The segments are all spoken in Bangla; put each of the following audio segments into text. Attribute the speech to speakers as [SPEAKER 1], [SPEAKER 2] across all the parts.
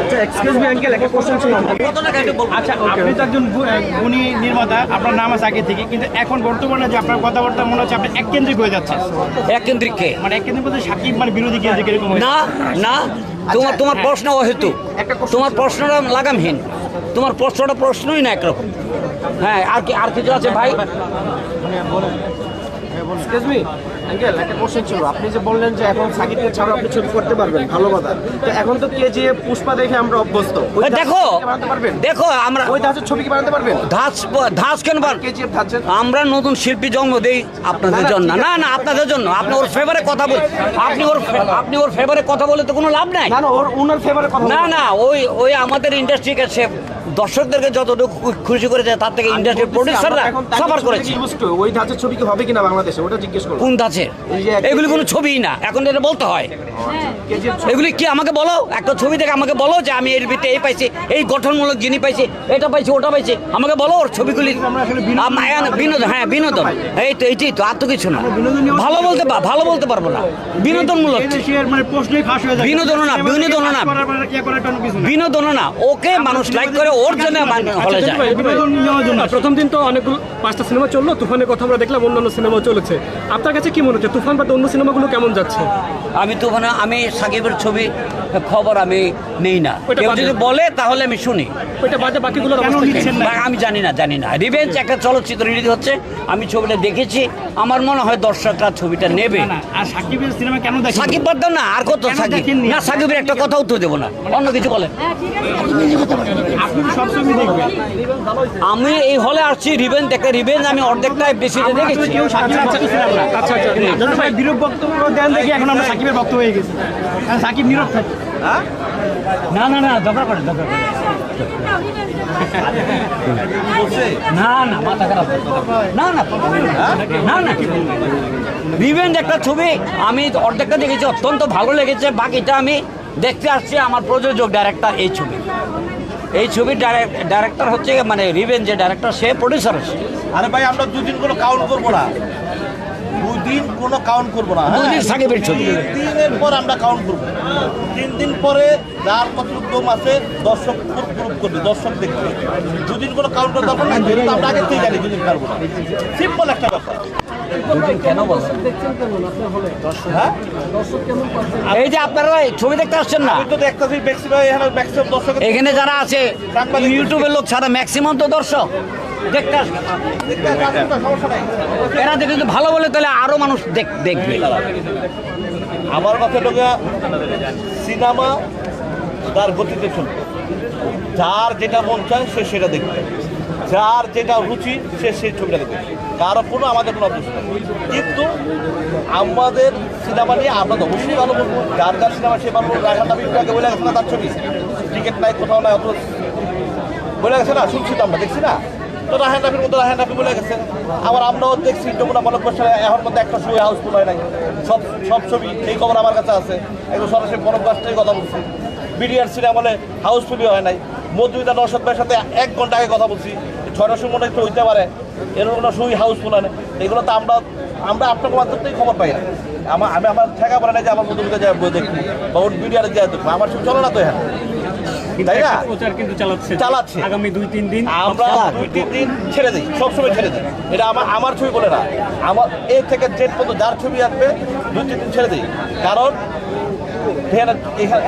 [SPEAKER 1] আচ্ছা এক্সকিউজ মি আঙ্কেল একটা কোশ্চেন ছিল
[SPEAKER 2] আচ্ছা আপনি তো একজন গুণী নির্মাতা আপনার নাম আছে আগে থেকে কিন্তু এখন বর্তমানে যে আপনার কথাবার্তা মনে হচ্ছে আপনি এক কেন্দ্রিক হয়ে যাচ্ছেন।
[SPEAKER 3] এক কেন্দ্রিক কে?
[SPEAKER 2] মানে এক কেন্দ্রিক বলতে সাকিব মানে বিরোধী কেন্দ্রিক এরকম
[SPEAKER 3] না না তোমার তোমার প্রশ্ন অহেতু। তোমার প্রশ্নটা লাগামহীন। তোমার প্রশ্নটা প্রশ্নই না একরকম। হ্যাঁ আর কি আর কিছু আছে ভাই?
[SPEAKER 1] এক্সকিউজ মি আঙ্কেল একটা কোশ্চেন ছিল। আপনি যে বললেন যে এখন সাকিবকে ছাড়া আপনি ছবি করতে পারবেন ভালো কথা। তো এখন তো কে পুষ্পা দেখে আমরা অভ্যস্ত ওই
[SPEAKER 3] এ,
[SPEAKER 1] ধাঁচের
[SPEAKER 3] দেখো
[SPEAKER 1] ছবি কি বানাতে পারবেন?
[SPEAKER 3] দেখো আমরা
[SPEAKER 1] ওই ধাঁচের ছবি কি বানাতে পারবেন?
[SPEAKER 3] ধাস ধাস কেন
[SPEAKER 1] কেজিএফ ধাঁচের
[SPEAKER 3] আমরা নতুন শিল্পী জন্ম দেই আপনাদের জন্য। না না আপনাদের জন্য। আপনি ওর ফেভারে কথা বল আপনি ওর আপনি ওর ফেভারে কথা বলে তো কোনো লাভ নাই।
[SPEAKER 1] না না ওর ওনার ফেভারে কথা
[SPEAKER 3] না না ওই ওই আমাদের ইন্ডাস্ট্রিকে সে দর্শকদেরকে যতটুকু খুশি করেছে তার থেকে ইন্ডাস্ট্রির প্রডিউসাররা
[SPEAKER 1] আমরা
[SPEAKER 3] সবার করেছে।
[SPEAKER 1] ওই ধাঁচের ছবি কি হবে কিনা বাংলাদেশে? ওটা জিজ্ঞেস
[SPEAKER 3] কোন ধাঁচের এগুলি কোনো ছবিই না এখন এটা বলতে হয়। এগুলি কি আমাকে বলো? একটা ছবি দেখে আমাকে বলো যে আমি এর ভিতরে এই পাইছি এই গঠনমূলক জিনিস পাইছি এটা পাইছি ওটা পাইছি। আমাকে বলো ওর ছবিগুলি হ্যাঁ, বিনোদন হ্যাঁ বিনোদন। এই তো এইটাই তো আর তো কিছু না। ভালো বলতে পা- ভালো বলতে পারব না। বিনোদনমূলক।
[SPEAKER 2] মানে প্রশ্নই ফাঁস হয়ে যায়।
[SPEAKER 3] বিনোদনও না, বিনোদনও না। বিনোদন না। ওকে মানুষ লাইক করে ওর জন্য হলে যায়।
[SPEAKER 2] বিনোদন নেওয়ার জন্য।
[SPEAKER 4] না, প্রথম দিন তো অনেকগুলো পাঁচটা সিনেমা চলল তুফানের কথা আমরা দেখলাম অন্যান্য সিনেমা চলেছে আপনার কাছে কি মনে হচ্ছে? তুফান বা অন্য সিনেমাগুলো কেমন যাচ্ছে?
[SPEAKER 3] আমি তো মানে আমি সাকিবের ছবি খবর আমি নেই না। কেউ যদি বলে তাহলে আমি শুনি।
[SPEAKER 4] ওইটা বাদে বাকিগুলোর
[SPEAKER 2] কেন
[SPEAKER 4] অবস্থা কি?
[SPEAKER 2] নিচ্ছেন না?
[SPEAKER 3] বা আমি জানি না জানি না। রিভেঞ্জ একটা চলচ্চিত্র রিলিজ হচ্ছে আমি ছবিটা দেখেছি। আমার মনে হয় দর্শকরা ছবিটা নেবে।
[SPEAKER 2] আর সাকিবের সিনেমা কেন দেখেন
[SPEAKER 3] সাকিব বাদ দাও না আর কত সাকিব? না সাকিবের একটা কথা উত্তর দেবো না। অন্য কিছু বলেন।
[SPEAKER 2] আপনি তো সব ছবি দেখবেন।
[SPEAKER 3] আমি এই হলে আসছি রিভেঞ্জ দেখতে রিভেঞ্জ আমি অর্ধেকটাই বেশিতে দেখেছি।
[SPEAKER 4] আচ্ছা আচ্ছা
[SPEAKER 2] যখন ভাই বিরূপ বক্তব্য দেন দেখি এখন আমরা সাকিবের হয়ে গেছি কারণ সাকিব নীরব থাকে
[SPEAKER 3] না না না দরকার করে দরকার করে না না মাথা খারাপ না না না না রিভেঞ্জ একটা ছবি আমি অর্ধেকটা দেখেছি অত্যন্ত ভালো লেগেছে বাকিটা আমি দেখতে আসছি আমার প্রযোজক ডাইরেক্টর এই ছবি এই ছবির ডাইরেক্টর হচ্ছে মানে রিভেঞ্জ যে ডাইরেক্টর সে প্রডিউসার
[SPEAKER 5] আরে ভাই আমরা দুদিন কোনো কাউন্ট করব না দুদিন কোনো কাউন্ট করব না হ্যাঁ? তিন দিনের পর আমরা কাউন্ট করব। তিন দিন পরে যার কত দম আছে দর্শক গ্রুপ করবে দর্শক দেখবে। দুদিন কোনো কাউন্ট দরকার নাই যেহেতু আমরা আগে থেকে জানি দুদিন পারব না। সিম্পল একটা ব্যাপার।
[SPEAKER 3] কেন বলছেন
[SPEAKER 5] হ্যাঁ?
[SPEAKER 3] এই যে আপনারা এই ছবি দেখতে আসছেন না?
[SPEAKER 5] আমি তো দেখতেছি ম্যাক্সিমাম এখানে
[SPEAKER 3] এখানে যারা আছে ইউটিউবের লোক ছাড়া ম্যাক্সিমাম তো দর্শক। এরা দেখে যদি ভালো বলে, তাহলে আরও মানুষ দেখ- দেখবে।
[SPEAKER 5] আমার কথা লোক সিনেমা তার গতিতে চলবে। যার যেটা মন চায়, সে সেটা দেখবে। যার যেটা রুচি, সে সেই ছবিটা দেখবে। কারও কোনো, আমাদের কোনো নেই। কিন্তু আমাদের সিনেমা নিয়ে আমরা তো অবশ্যই ভালো বলব। যার যার সিনেমা সে ভালো বলব। বলে গেছে না তার ছবি। টিকিট নাই, কোথাও নাই অত বলে গেছে না, শুনছি তো আমরা, দেখছি না? তো রাহেন রাফির মধ্যে রাহেন রাফি বলে গেছে। আবার আমরাও দেখছি যমুনা মনে করছে এখন মধ্যে একটা ছবি হাউসফুল হয় নাই। সব সব ছবি সেই খবর আমার কাছে আছে। একদম সরাসরি গাছটাই কথা বলছি। বিডিআর সিনেমা বলে হাউসফুলই হয় নাই। মধুমিতা নরসদ ভাইয়ের সাথে এক ঘণ্টা আগে কথা বলছি। ছয়টার সময় মনে একটু হইতে পারে। এরকম কোনো ছবি হাউসফুল হয় না এগুলো তো আমরা আমরা আপনার মাধ্যমেই খবর পাই না। আমার আমি আমার ঠেকা পড়ে না যে আমার মধুমিতা যায় বই দেখব বা ওর বিডিআরে যায় দেখব। আমার ছবি চলো না তো এখানে? তাই না?
[SPEAKER 4] প্রচার কিন্তু চালাচ্ছে।
[SPEAKER 5] চালাচ্ছে।
[SPEAKER 4] আগামী দুই তিন দিন
[SPEAKER 5] আমরা দুই তিন দিন ছেড়ে দিই সবসময় ছেড়ে দিই। এটা আমার আমার ছবি বলে না। আমার এ থেকে জেড পর্যন্ত যার ছবি আসবে দুই তিন দিন ছেড়ে দিই। কারণ এখানে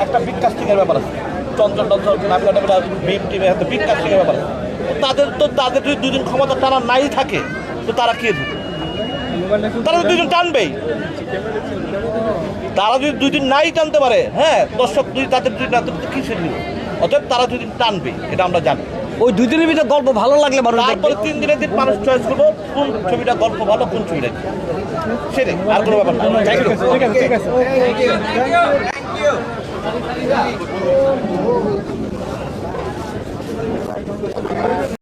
[SPEAKER 5] একটা কাস্টিংয়ের ব্যাপার আছে। চঞ্চল টঞ্চল নামগাটা বিম টিমে একটা কাস্টিংয়ের ব্যাপার আছে। তাদের তো তাদের যদি দুদিন ক্ষমতা টানা নাই থাকে তো তারা কে দিবে তারা তো দুদিন টানবেই। তারা যদি দুই দিন নাই টানতে পারে হ্যাঁ দর্শক দুই তাদের দুই না কিসের নিবে। অতএব তারা দুই দিন টানবে এটা আমরা জানি।
[SPEAKER 3] ওই দুই দিনের ভিতরে গল্প ভালো লাগলে মানুষ দেখবে।
[SPEAKER 5] তারপরে তিন দিনের দিন মানুষ চয়েস করব কোন ছবিটা গল্প ভালো কোন ছবিটা। সেটাই আর কোনো ব্যাপার না। Thank you